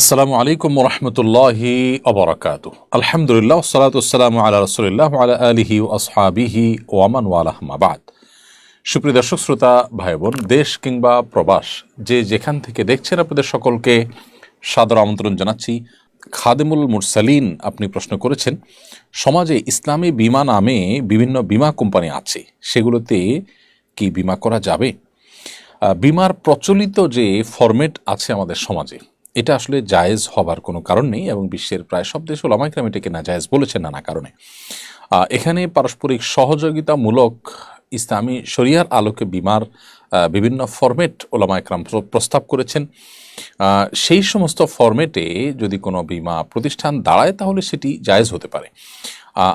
আসসালামু আলাইকুম রহমতুল্লাহি অবরাকাত আলহামদুলিল্লাহ সালাতাম আল্লাহ রসুলিল্লাহ আলা আলিহি ও আসহাবিহি ওয়ামান ওয়ালাহমাবাদ সুপ্রিয় দর্শক, শ্রোতা ভাই বোন দেশ কিংবা প্রবাস, যে যেখান থেকে দেখছেন আপনাদের সকলকে সাদর আমন্ত্রণ জানাচ্ছি। খাদেমুল মুরসালিন আপনি প্রশ্ন করেছেন, সমাজে ইসলামী বিমা নামে বিভিন্ন বিমা কোম্পানি আছে, সেগুলোতে কি বিমা করা যাবে? বিমার প্রচলিত যে ফরম্যাট আছে আমাদের সমাজে এটা আসলে জায়েজ হবার কোনো কারণ নেই এবং বিশ্বের প্রায় সব দেশ ওলামাইকরাম এটাকে না জায়েজ বলেছেন নানা কারণে। এখানে পারস্পরিক সহযোগিতামূলক ইসলামী শরিয়ার আলোকে বিমার বিভিন্ন ফরম্যাট ওলামা একরাম প্রস্তাব করেছেন। সেই সমস্ত ফরম্যাটে যদি কোনো বিমা প্রতিষ্ঠান দাঁড়ায় তাহলে সেটি জায়েজ হতে পারে।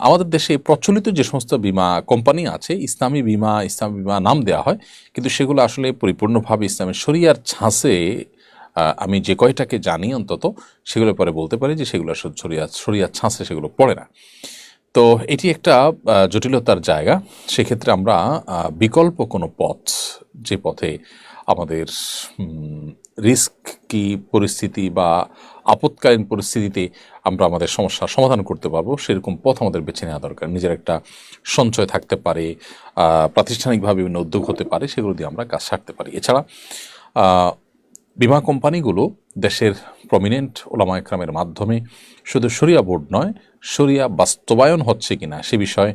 আমাদের দেশে প্রচলিত যে সমস্ত বিমা কোম্পানি আছে, ইসলামী বিমা ইসলামী বিমা নাম দেওয়া হয়, কিন্তু সেগুলো আসলে পরিপূর্ণভাবে ইসলামের শরিয়ার ছাঁচে আমি যে কয়টাকে জানি অন্তত, সেগুলো পরে বলতে পারি যে সেগুলো আসলে শরিয়া শরিয়ার ছাঁচে সেগুলো পড়ে না। তো এটি একটা জটিলতার জায়গা। সেক্ষেত্রে আমরা বিকল্প কোনো পথ, যে পথে আমাদের রিস্ক কি পরিস্থিতি বা আপৎকালীন পরিস্থিতিতে আমরা আমাদের সমস্যার সমাধান করতে পারব, সেরকম পথ আমাদের বেছে নেওয়া দরকার। নিজের একটা সঞ্চয় থাকতে পারে প্রাতিষ্ঠানিকভাবে বিভিন্ন উদ্যোগ হতে পারে, সেগুলো দিয়ে আমরা কাজ সারতে পারি। এছাড়া বিমা কোম্পানিগুলো দেশের প্রমিনেন্ট ওলামা একরামের মাধ্যমে শুধু সরিয়া বোর্ড নয় সরিয়া বাস্তবায়ন হচ্ছে কি না সে বিষয়ে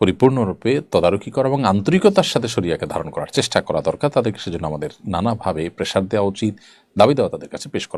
পরিপূর্ণরূপে তদারকি করা এবং আন্তরিকতার সাথে সরিয়াকে ধারণ করার চেষ্টা করা দরকার। তাদেরকে সেজন্য আমাদের নানাভাবে প্রেশার দেওয়া উচিত, দাবি দেওয়া তাদের কাছে পেশ করা